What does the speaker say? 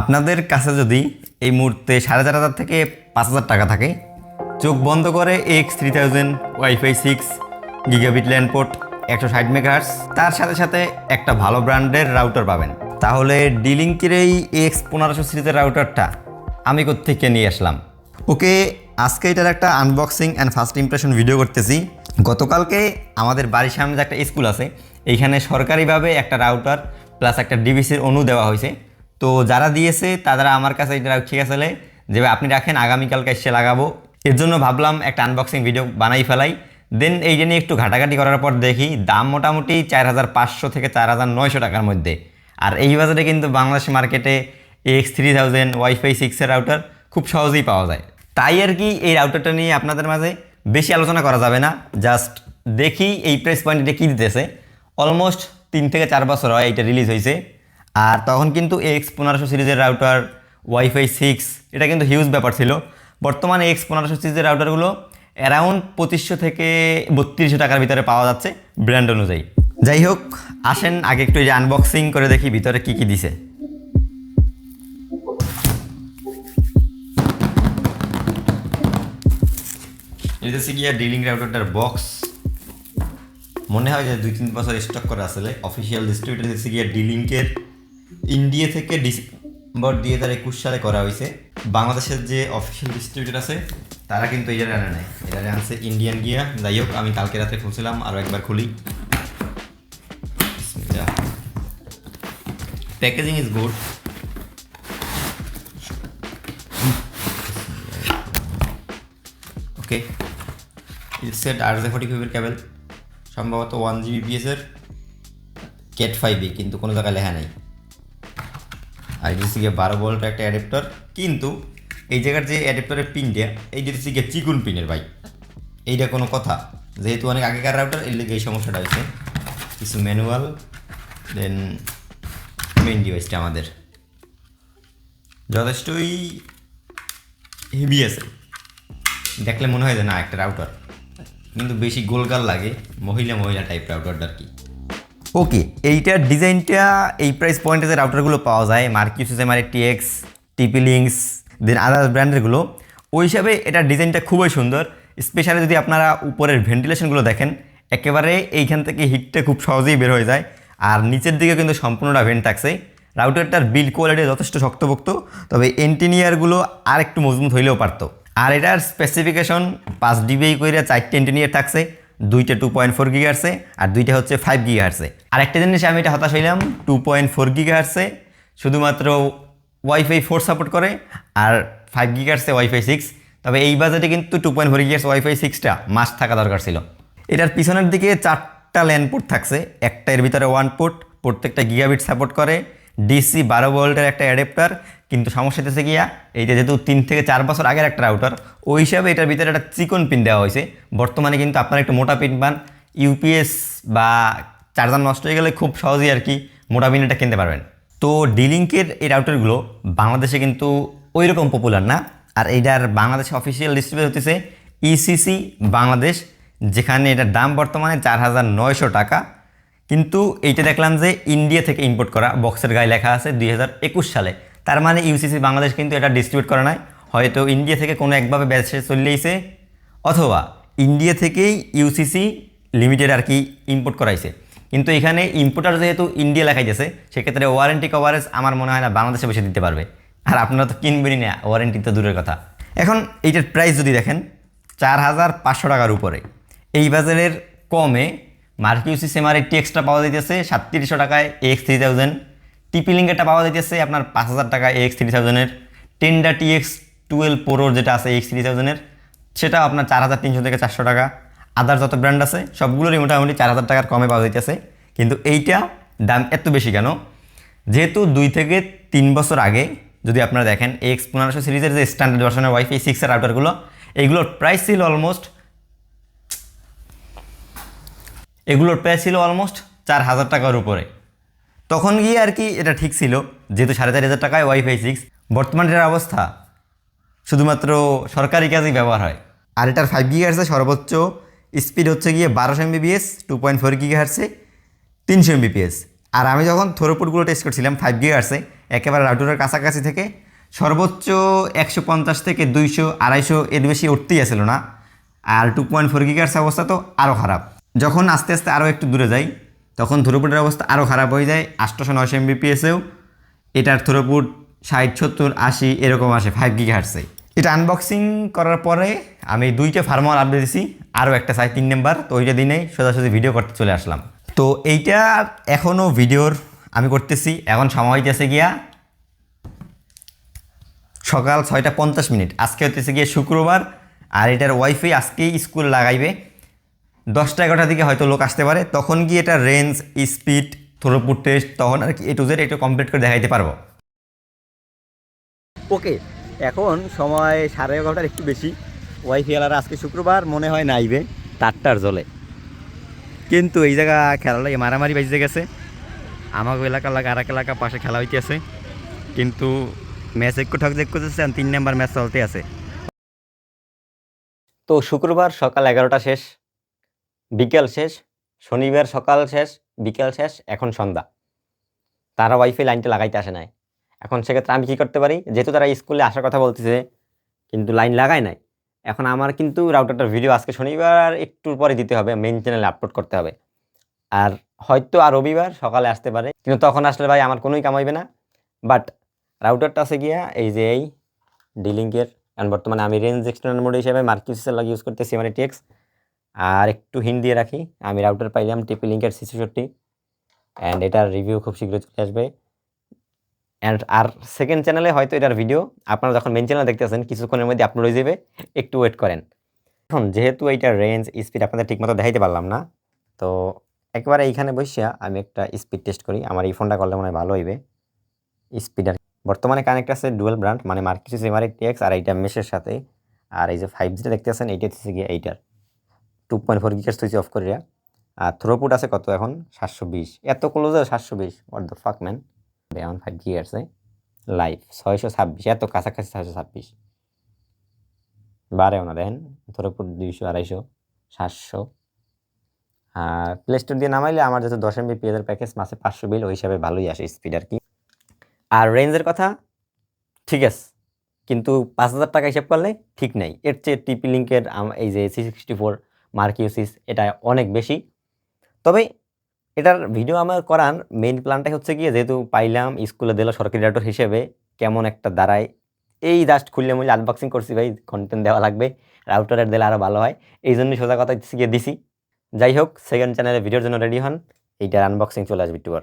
আপনাদের কাছে যদি এই মুহূর্তে সাড়ে চার হাজার থেকে পাঁচ হাজার টাকা থাকে, চোখ বন্ধ করে X three thousand WiFi six gigabit LAN port একশো ষাট মেগাহার্স তার সাথে সাথে একটা ভালো ব্র্যান্ডের রাউটার পাবেন। তাহলে ডিলিঙ্কের এই এক্স পনেরোশো সিরিজের রাউটারটা আমি কোত্থেকে নিয়ে আসলাম। ওকে, আজকে এটার একটা unboxing and first impression video করতেছি। গতকালকে আমাদের বাড়ির সামনে যে একটা স্কুল আছে, এইখানে সরকারিভাবে একটা রাউটার প্লাস একটা ডিবিসির অনু দেওয়া হয়েছে। তো যারা দিয়েছে, তারা আমার কাছে এটা ঠিক আছে যে আপনি রাখেন, আগামীকালকে এসে লাগাবো। এর জন্য ভাবলাম একটা আনবক্সিং ভিডিও বানাই ফেলাই। দেন এই নিয়ে একটু ঘাটাঘাটি করার পর দেখি, দাম মোটামুটি চার হাজার পাঁচশো থেকে চার হাজার নয়শো টাকার মধ্যে। আর এই বাজারে কিন্তু বাংলাদেশ মার্কেটে এক্স থ্রি থাউজেন্ড ওয়াইফাই সিক্সের রাউটার খুব সহজেই পাওয়া যায়। তাই আর কি এই রাউটারটা নিয়ে আপনাদের মাঝে বেশি আলোচনা করা যাবে না। জাস্ট দেখি এই প্রেস পয়েন্টে কী দিতেছে। অলমোস্ট তিন থেকে চার বছর হয় এটা রিলিজ হয়েছে। আর তখন কিন্তু এক্স পনেরোশো সিরিজের রাউটার ওয়াইফাই সিক্স এটা কিন্তু হিউজ ব্যাপার ছিল। বর্তমানে এক্স পনেরোশো সিরিজের রাউটারগুলো অ্যারাউন্ড পঁচিশশো থেকে বত্রিশশো টাকার ভিতরে পাওয়া যাচ্ছে ব্র্যান্ড অনুযায়ী। যাই হোক, আসেন, আগে একটু এই যে আনবক্সিং করে দেখি ভিতরে কী কী দিছে। এটা গিয়া ডিলিং রাউটারটার বক্স মনে হয় যে দুই তিন বছর স্টক করা আসলে অফিসিয়াল ডিস্ট্রিবিউটার হচ্ছে গিয়া ডিলিংকের ইন্ডিয়া থেকে ডিসেম্বর দুই হাজার একুশ সালে করা হয়েছে। বাংলাদেশের যে অফিসিয়াল ডিস্ট্রিবিউটার আছে, তারা কিন্তু এটা আনে নাই। এটা আনছে ইন্ডিয়ান গিয়া যাই হোক, আমি কালকে রাতে খুলছিলাম আরও একবার খুলি। Packaging is good okay set R J forty ফাইভের ক্যাবেল সম্ভবত ওয়ান জিবি পিএসের কেট ফাইভে কিন্তু কোনো জায়গায় লেখা নেই। আর এটা গিয়ে বারো ভোল্টের একটা অ্যাডাপ্টার। কিন্তু এই জায়গার যে অ্যাডাপ্টারের পিনটা, এই যে হচ্ছে গিয়ে চিকুন পিনের ভাই, এইটা কোনো কথা। যেহেতু অনেক আগেকার রাউটার এর লেগে এই সমস্যাটা হয়েছে। কিছু ম্যানুয়াল দেন মেইন ডিভাইসটা আমাদের। যথেষ্টই হেভি আছে। দেখলে মনে হয় যে না, একটা রাউটার কিন্তু বেশি গোলগাল লাগে মহিলা মহিলা টাইপ রাউটারটা আর কি। ওকে এইটার ডিজাইনটা এই প্রাইস পয়েন্টে যে রাউটারগুলো পাওয়া যায় Mercusys M R TX TP links then others ব্র্যান্ডেরগুলো ওই হিসাবে এটার ডিজাইনটা খুবই সুন্দর। স্পেশালি যদি আপনারা উপরের ভেন্টিলেশনগুলো দেখেন, একেবারে এইখান থেকে হিটটা খুব সহজেই বের হয়ে যায়। আর নিচের দিকে কিন্তু সম্পূর্ণটা ভেন্ট থাকছে। রাউটারটার বিল কোয়ালিটি যথেষ্ট শক্তপোক্ত, তবে এন্টিনিয়ারগুলো আর একটু মজবুত হইলেও পারতো। আর এটার স্পেসিফিকেশন পাঁচ ডিবি করে চারটে এন্টিনিয়ার থাকছে। দুইটা টু পয়েন্ট ফোর গিগা আসছে আর দুইটা হচ্ছে ফাইভ গিগা আসছে আর একটা জিনিস আমি এটা হতাশ হইলাম টু পয়েন্ট ফোর গিগা আসছে শুধুমাত্র ওয়াইফাই ফোর সাপোর্ট করে আর ফাইভ গিগা আসছে ওয়াইফাই সিক্স তবে এই বাজেটে কিন্তু two point four gigahertz WiFi সিক্সটা মাস থাকা দরকার ছিল। এটার পিছনের দিকে চারটা ল্যান্ড পোর্ট থাকছে, একটা এর ভিতরে ওয়ান পোর্ট প্রত্যেকটা গিগাবিট সাপোর্ট করে। ডিসি বারো ভোল্টের একটা অ্যাডাপ্টার, কিন্তু সমস্যা হচ্ছে গিয়া এইটা যেহেতু তিন থেকে চার বছর আগের একটা রাউটার ওই হিসাবে এটার ভিতরে একটা চিকন পিন দেওয়া হয়েছে। বর্তমানে কিন্তু আপনারা একটু মোটা পিন পান ইউপিএস বা চার্জার নষ্ট হয়ে গেলে খুব সহজেই আর কি মোটা পিন এটা কিনতে পারবেন। তো ডিলিঙ্কের এই রাউটারগুলো বাংলাদেশে কিন্তু ওই রকম পপুলার না, আর এইটার বাংলাদেশে অফিসিয়াল ডিস্ট্রিবিউট হতেছে ইসিসি বাংলাদেশ, যেখানে এটার দাম বর্তমানে চার হাজার নয়শো টাকা। কিন্তু এইটা দেখলাম যে ইন্ডিয়া থেকে ইম্পোর্ট করা বক্সের গায়ে লেখা আছে দুই হাজার একুশ সালে। তার মানে ইউসিসি বাংলাদেশ কিন্তু এটা ডিস্ট্রিবিউট করে নাই। হয়তো ইন্ডিয়া থেকে কোনো একভাবে ব্যাচে চলে এসে, অথবা ইন্ডিয়া থেকেই ইউসিসি লিমিটেড আর কি ইম্পোর্ট করাইছে। কিন্তু এখানে ইম্পোর্টার যেহেতু ইন্ডিয়া লেখাই গেছে সেক্ষেত্রে ওয়ারেন্টি কভারেজ আমার মনে হয় না বাংলাদেশে বসে দিতে পারবে। আর আপনারা তো কিনবেনই না ওয়ারেন্টি তো দূরের কথা। এখন এইটার প্রাইস যদি দেখেন, চার হাজার পাঁচশো টাকার উপরে। এই বাজারের কমে মার্কিউসি সেমার একটি এক্সট্রা পাওয়া যাইতেছে সাতত্রিশশো টাকায় এক্স থ্রি থাউজেন্ড টিপি লিঙ্কেরটা পাওয়া যাইতেছে আপনার পাঁচ হাজার টাকা এক্স থ্রি থাউজেন্ডের টেনডা টি এক্স টুয়েলভ প্রোর যেটা আছে এক্স থ্রি থাউজেন্ডের সেটা আপনার চার হাজার তিনশো থেকে চারশো টাকা। আদার যত ব্র্যান্ড আছে, সবগুলোরই মোটামুটি চার হাজার টাকার কমে পাওয়া যাইতেছে। কিন্তু এইটা দাম এত বেশি কেন? যেহেতু দুই থেকে তিন বছর আগে, যদি আপনারা দেখেন এক্স পনেরোশো সিরিজের যে স্ট্যান্ডার্ড ভার্সনের ওয়াইফাই সিক্সের রাউটারগুলো এইগুলোর প্রাইস ছিল অলমোস্ট এগুলোর প্রাইস ছিল অলমোস্ট চার হাজার টাকার উপরে। তখন গিয়ে আর কি এটা ঠিক ছিল, যেহেতু সাড়ে চার হাজার টাকায় ওয়াইফাই সিক্স বর্তমান এটার অবস্থা, শুধুমাত্র সরকারি কাজেই ব্যবহার হয়। আর এটার ফাইভ গিগা হার্সে সর্বোচ্চ স্পিড হচ্ছে গিয়ে বারোশো Mbps two point four giga হার্সে তিনশো এমবিপিএস আর আমি যখন থ্রোপুটগুলো টেস্ট করছিলাম ফাইভ গিগা হার্সে একেবারে রাউটারের কাছাকাছি থেকে, সর্বোচ্চ একশো পঞ্চাশ থেকে দুইশো, আড়াইশো এর বেশি উঠতেই আসছিল না। আর টু পয়েন্ট ফোর গিগার্স অবস্থা তো আরও খারাপ। যখন আস্তে আস্তে আরও একটু দূরে যাই, তখন থ্রুপুটের অবস্থা আরও খারাপ হয়ে যায়। আটশোশো নয়শো এমবিপিএসেও এটার থ্রুপুট ষাট, সত্তর, আশি এরকম আসে ফাইভ গিগ হার্সে এটা আনবক্সিং করার পরে আমি দুইটা ফার্মার আপডেট দিছি আরও একটা চাই, তিন নাম্বার তো ওইটা দিনেই সোজাসুজি ভিডিও করতে চলে আসলাম। তো এইটা এখনও ভিডিওর আমি করতেছি, এখন সময় হইতেছে গিয়া সকাল ছয়টা পঞ্চাশ মিনিট। আজকে হইতেছে গিয়ে শুক্রবার, আর এটার ওয়াইফাই আজকেই স্কুল লাগাইবে। দশটা এগারোটার দিকে হয়তো লোক আসতে পারে। তখন গিয়ে এটা রেঞ্জ স্পিড থ্রোপুট টেস্ট তখন আর কি এ টু জেড একটু কমপ্লিট করে দেখাইতে পারব। ওকে এখন সময় সাড়ে এগারোটার একটু বেশি। ওয়াইফাই আলার আজকে শুক্রবার মনে হয় নাইবে তারটার জলে। কিন্তু এই জায়গা খেলা লাগে মারামারি বাজতে গেছে। আমাকে এলাকা লাগে আর এক এলাকা পাশে খেলা হইতে আছে কিন্তু ম্যাচ একটু ঠক দেখ করতেছে তিন নাম্বার ম্যাচ চলতে আছে। তো শুক্রবার সকাল এগারোটা শেষ। বিকেল শেষ, শনিবার সকাল শেষ, বিকেল শেষ, এখন সন্ধ্যা। তারা ওয়াইফাই লাইনটা লাগাইতে আসে নাই। এখন সেক্ষেত্রে আমি কী করতে পারি? যেহেতু তারা স্কুলে আসার কথা বলতেছে, কিন্তু লাইন লাগায় নাই। এখন আমার কিন্তু রাউটারটার ভিডিও আজকে শনিবার একটুর পরে দিতে হবে মেন চ্যানেলে আপলোড করতে হবে। আর হয়তো আর রবিবার সকালে আসতে পারে, কিন্তু তখন আসলে ভাই আমার কোনোই কামাইবে না। বাট রাউটারটা আছে গিয়া, এই যে এই ডিলিঙ্কের কারণ বর্তমানে আমি রেঞ্জ এক্সটার্নাল মোড হিসেবে মার্কিউসের লাগে ইউজ করতেছি মানে টেক্স আর একটু হিন্ট দিয়ে রাখি, আমি রাউটার পাইলাম টিপি লিঙ্কের সিসিষট্টি অ্যান্ড এটার রিভিউ খুব শীঘ্রই চলে আসবে। অ্যান্ড আর সেকেন্ড চ্যানেলে হয়তো এটার ভিডিও আপনারা যখন মেন চ্যানেল দেখতেছেন, কিছুক্ষণের মধ্যে আপলোড হয়ে যাবে, একটু ওয়েট করেন। এখন যেহেতু এইটার রেঞ্জ স্পিড আপনাদের ঠিকমতো দেখাইতে পারলাম না, তো একবারে এইখানে বসিয়া আমি একটা স্পিড টেস্ট করি, আমার এই ফোনটা করলে মনে হয় ভালো হইবে। স্পিড আর বর্তমানে কানেক্ট আছে ডুয়েল ব্র্যান্ড মানে মার্কেট এমআরআই টেক্স আর এইটা মেশের সাথে। আর এই যে ফাইভ জিটা দেখতেছেন, এইটা হচ্ছে গিয়ে এইটার। টু পয়েন্ট ফোর গিগার সুইচ অফ করিয়া। আর থ্রোপুট আছে কত এখন? সাতশো বিশ। এত ক্লোজ সাতশো বিশ। ওয়াট দ্য ফাক ম্যান এখন ফাইভ আছে লাইভ ছয়শো ছাব্বিশ। এত কাছাকাছি ছয়শো ছাব্বিশ। বারেও না, দেখেন। থ্রোপুট দুইশো, আড়াইশো, সাতশো। আর প্লে স্টোর দিয়ে নামাইলে আমার যেহেতু দশ এমবি পেজের প্যাকেজ মাসে পাঁচশো বিল, ওই হিসাবে ভালোই আসে স্পিড আর কি। আর রেঞ্জের কথা, ঠিক আছে। কিন্তু পাঁচ হাজার টাকা হিসাব করলে ঠিক নেই। এর চেয়ে টিপি লিঙ্কের এই যে সি সিক্সটি ফোর মার্কিউসিস এটা অনেক বেশি। তবে এটার ভিডিও আমার করার মেইন প্ল্যানটাই হচ্ছে গিয়ে যেহেতু পাইলাম স্কুলে দিল সরকারি ডাক্তার হিসেবে কেমন একটা দাঁড়ায়। এই জাস্ট খুললে মুলে আনবক্সিং করছি ভাই কন্টেন্ট দেওয়া লাগবে রাউটারের দিলে আরও ভালো হয়। এই জন্যই সোজা কথা গিয়ে দিছি। যাই হোক সেকেন্ড চ্যানেলে ভিডিওর জন্য রেডি হন, এইটার আনবক্সিং চলে আসবে পর